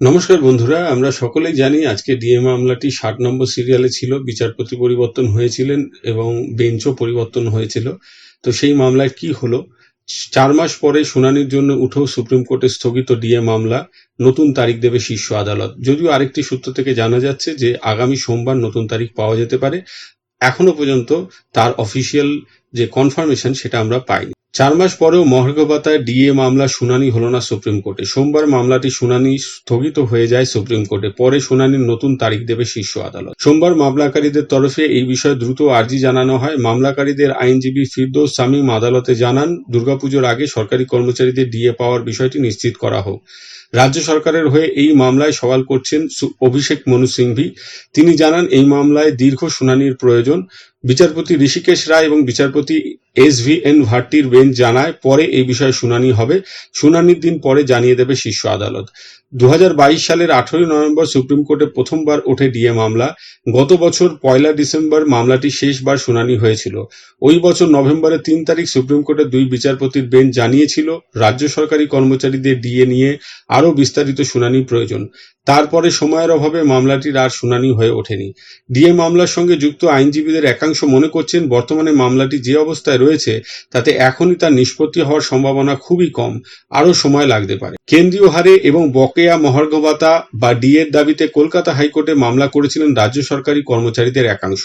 নমস্কার বন্ধুরা, আমরা সকলেই জানি আজকে ডিএ মামলাটি ষাট নম্বর সিরিয়ালে ছিল, বিচারপতি পরিবর্তন হয়েছিলেন এবং বেঞ্চও পরিবর্তন হয়েছিল। তো সেই মামলায় কি হলো? চার মাস পরে শুনানির জন্য উঠেও সুপ্রিম কোর্টে স্থগিত ডিএ মামলা, নতুন তারিখ দেবে শীর্ষ আদালত। যদিও আরেকটি সূত্র থেকে জানা যাচ্ছে যে আগামী সোমবার নতুন তারিখ পাওয়া যেতে পারে, এখনও পর্যন্ত তার অফিসিয়াল যে কনফার্মেশন সেটা আমরা পাইনি। চার মাস পরেও মহার্ঘভাতায় ডিএ মামলা শুনানি হলো না সুপ্রিম কোর্টে। সোমবার মামলাটি শুনানি স্থগিত হয়ে যায় সুপ্রিম কোর্টে। পরে শুনানির নতুন তারিখ দেবে শীর্ষ আদালত। সোমবার মামলাকারীদের তরফে এই বিষয়ে দ্রুত আর্জি জানানো হয়। মামলাকারীদের আইনজীবী ফিরদৌস সামিম আদালতে জানান, দুর্গাপুজোর আগে সরকারি কর্মচারীদের ডিএ পাওয়ার বিষয়টি নিশ্চিত করা হোক। রাজ্য সরকারের হয়ে এই মামলায় সওয়াল করছেন অভিষেক মনু সিংভি। তিনি জানান, এই মামলায় দীর্ঘ শুনানির প্রয়োজন। বিচারপতি ঋষিকেশ রায় এবং বিচারপতি এস ভি এন ভাট্টির বেঞ্চ জানায়, পরে এই বিষয়ে শুনানি হবে। শুনানির দিন পরে জানিয়ে দেবে শীর্ষ আদালত। দু হাজার বাইশ সালের আঠেরোই নভেম্বর সুপ্রিম কোর্টে প্রথমবার ওঠে ডিএ মামলা। গত বছর পয়লা ডিসেম্বর মামলাটি শেষবার শুনানি হয়েছিল। ওই বছর নভেম্বরের তিন তারিখ সুপ্রিম কোর্টের দুই বিচারপতির বেঞ্চ জানিয়েছিল, রাজ্য সরকারি কর্মচারীদের ডিএ নিয়ে আরও বিস্তারিত শুনানি প্রয়োজন। তারপরে সময়ের অভাবে মামলাটির আর শুনানি হয়ে ওঠেনি। ডিএ মামলার সঙ্গে যুক্ত আইনজীবীদের একাংশ মনে করছেন, বর্তমানে মামলাটি যে অবস্থায় রয়েছে, তাতে এখনই তার নিষ্পত্তি হওয়ার সম্ভাবনা খুবই কম। আরও সময় লাগতে পারে। কেন্দ্রীয় হারে এবং বকেয়া মহার্ঘ ভাতা বা ডিএর দাবিতে কলকাতা হাইকোর্টে মামলা করেছিলেন রাজ্য সরকারি কর্মচারীদের একাংশ।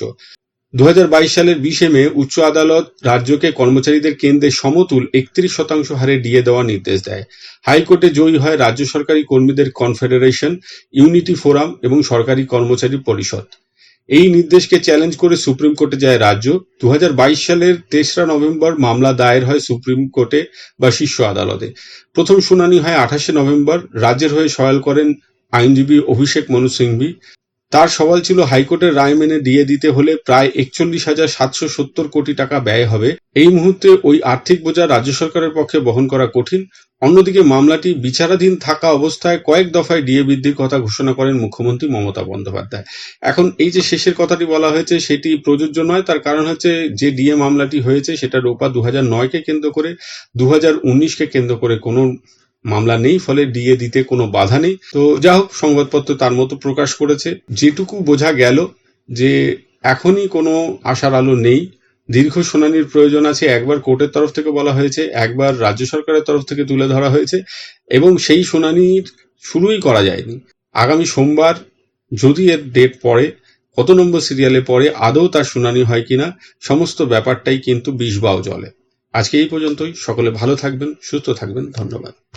দু হাজার বাইশ সালের বিশে মে উচ্চ আদালত রাজ্যকে কর্মচারীদের কেন্দ্রে সমতুল একত্রিশ শতাংশ হারে ডিএ দেওয়ার নির্দেশ দেয়। হাইকোর্টে জয়ী হয় রাজ্য সরকারি কর্মীদের কনফেডারেশন, ইউনিটি ফোরাম এবং সরকারি কর্মচারী পরিষদ। এই নির্দেশকে চ্যালেঞ্জ করে সুপ্রিম কোর্টে যায় রাজ্য। দু সালের তেসরা নভেম্বর মামলা দায়ের হয় সুপ্রিম কোর্টে বা শীর্ষ আদালতে। প্রথম শুনানি হয় আঠাশে নভেম্বর, রাজ্যের হয়ে সয়াল করেন আইনজীবী অভিষেক মনু সিংভি। তার সওয়াল ছিল, হাইকোর্টের রায় মেনে দিয়ে দিতে হলে প্রায় একচল্লিশ হাজার সাতশো সত্তর কোটি টাকা ব্যয় হবে। এই মুহূর্তে ওই আর্থিক বোঝা রাজ্য সরকারের পক্ষে বহন করা কঠিন। অন্যদিকে মামলাটি বিচারাধীন থাকা অবস্থায় কয়েক দফায় ডিএ বৃদ্ধির কথা ঘোষণা করেন মুখ্যমন্ত্রী মমতা বন্দ্যোপাধ্যায়। এখন এই যে শেষের কথাটি বলা হয়েছে, সেটি প্রযোজ্য নয়। তার কারণ হচ্ছে, যে ডিএ মামলাটি হয়েছে, সেটা রোপা দু হাজার নয়কে কেন্দ্র করে দু হাজার উনিশকে কেন্দ্র করে কোনো মামলা নেই, ফলে ডিএ দিতে কোনো বাধা নেই। তো যা হোক সংবাদপত্র তার মতো প্রকাশ করেছে। যেটুকু বোঝা গেল, যে এখনই কোনো আশার আলো নেই। দীর্ঘ শুনানির প্রয়োজন আছে। একবার কোর্টের তরফ থেকে বলা হয়েছে, একবার রাজ্য সরকারের তরফ থেকে তুলে ধরা হয়েছে এবং সেই শুনানির শুরুই করা যায়নি। আগামী সোমবার যদি এর ডেট পড়ে, কত নম্বর সিরিয়ালে পড়ে, আদৌ তার শুনানি হয় কিনা, সমস্ত ব্যাপারটাই কিন্তু বিষবাও জলে। আজকে এই পর্যন্তই। সকলে ভালো থাকবেন, সুস্থ থাকবেন। ধন্যবাদ।